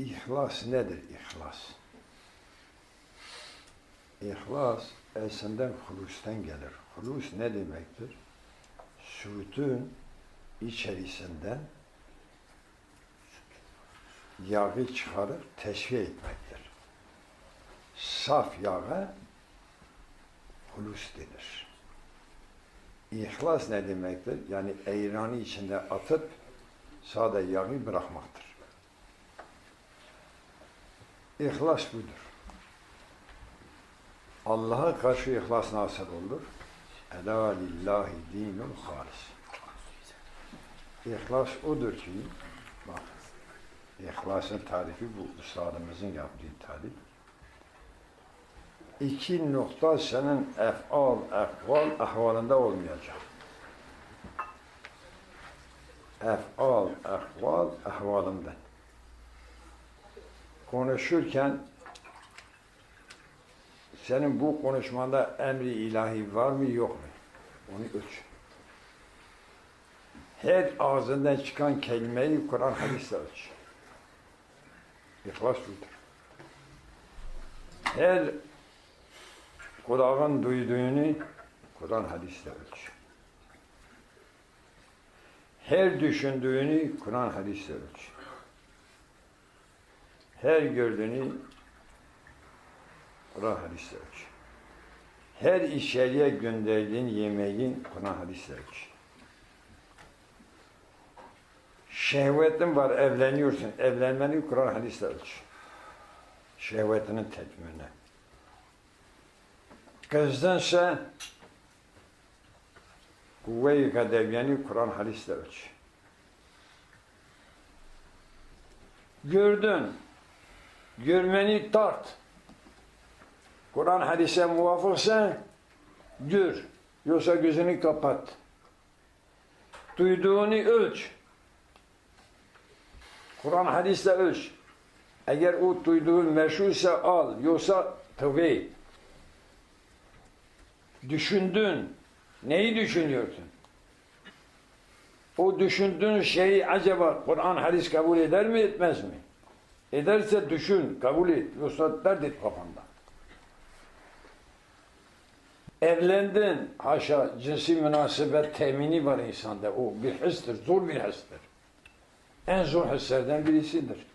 İhlas nedir ihlas? İhlas esinden hulusten gelir. Hulus ne demektir? Sütün içerisinden yağı çıkarıp teşviye etmektir. Saf yağa hulus denir. İhlas ne demektir? Yani eyranı içinde atıp sade yağı bırakmaktır. İhlas budur. Allah'a karşı ihlas nasıl olur? Ela lillahi dinul halis. İhlas odur ki, bak, ihlasın tarifi bu üstadımızın yaptığı tarif. İki nokta senin efal, ehval, ahvalında olmayacak. Efal, ehval, ahvalında. Konuşurken senin bu konuşmanda emri ilahi var mı yok mu? Onu ölç. Her ağzından çıkan kelimeyi Kur'an hadisle ölç. İhlas budur. Her kulağın duyduğunu Kur'an hadisle ölç. Her düşündüğünü Kur'an hadisle ölç. Her gördüğünü Kur'an hadisle ölç. Her içeriye gönderdiğin yemeğin Kur'an hadisle ölç. Şehvetin var, evleniyorsun. Evlenmeni Kur'an hadisle ölç. Şehvetinin tetmini. Kızdansa kuvve-i kadeviyeni Kur'an hadisle ölç. Gördün. Görmeni tart. Kur'an hadise muvafıksa gör. Yoksa gözünü kapat. Duyduğunu ölç. Kur'an hadisle ölç. Eğer o duyduğun meşhursa al. Yoksa tövbe. Düşündün. Neyi düşünüyorsun? O düşündüğün şeyi acaba Kur'an hadis kabul eder mi etmez mi? Ederse düşün, kabul et. Yoksa dert et kafanda. Evlendin, haşa cinsi münasebet temini var insanda. O bir histir, zor bir histir. En zor hislerden birisidir.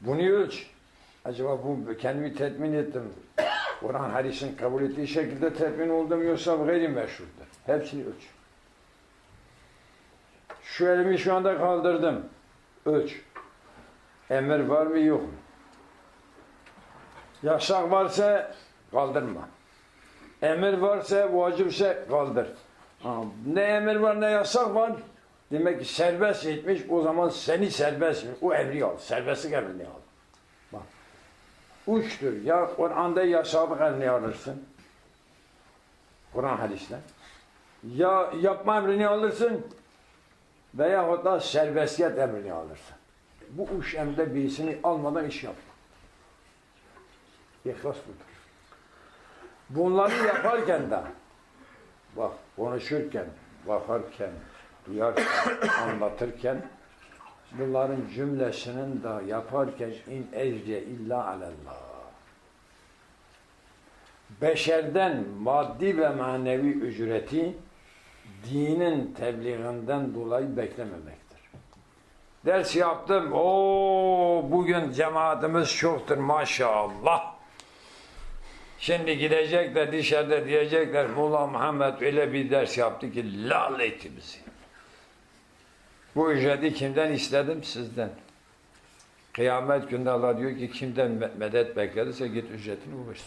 Bunu ölç. Acaba bu kendimi tetmin ettim. Kur'an hadisin kabul ettiği şekilde tetmin oldum yoksa gayri meşhurdur. Hepsini ölç. Şu elimi şu anda kaldırdım. Ölç. Emir var mı yok mu? Yasak varsa kaldırma. Emir varsa, vacipse kaldır. Ha, ne emir var ne yasak var. Demek ki serbest etmiş o zaman seni serbest mi? O emri al. Serbestlik emrini al. Bak. Uçtur. Ya Kur'an'da yasağı emrini alırsın. Kur'an hadisler. Ya yapma emrini alırsın veya da serbestiyet emrini alırsın. Bu üç emde birisini almadan iş yapma. İhlas budur. Bunları yaparken de bak konuşurken, bakarken, duyarken, anlatırken bunların cümlesinin de yaparken in ecre illa alallah. Beşerden maddi ve manevi ücreti dinin tebliğinden dolayı beklememektir. Ders yaptım. O bugün cemaatimiz çoktur maşallah. Şimdi gidecekler dışarıda diyecekler Molla Muhammed öyle bir ders yaptı ki lal etti bizi. Bu ücreti kimden istedim? Sizden. Kıyamet günde Allah diyor ki kimden me- medet beklediyse git ücretini bulursun.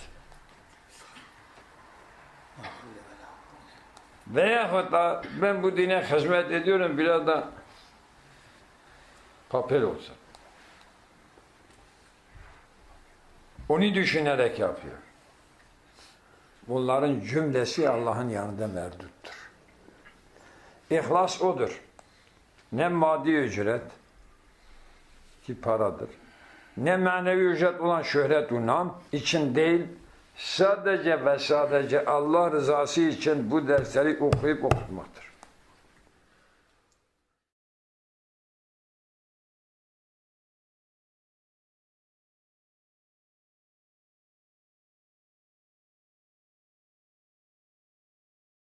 Veyahut da ben bu dine hizmet ediyorum biraz da papel olsun. Onu düşünerek yapıyor. Bunların cümlesi Allah'ın yanında merduttur. İhlas odur. Ne maddi ücret ki paradır. Ne manevi ücret olan şöhret unam için değil, sadece ve sadece Allah rızası için bu dersleri okuyup okutmaktır.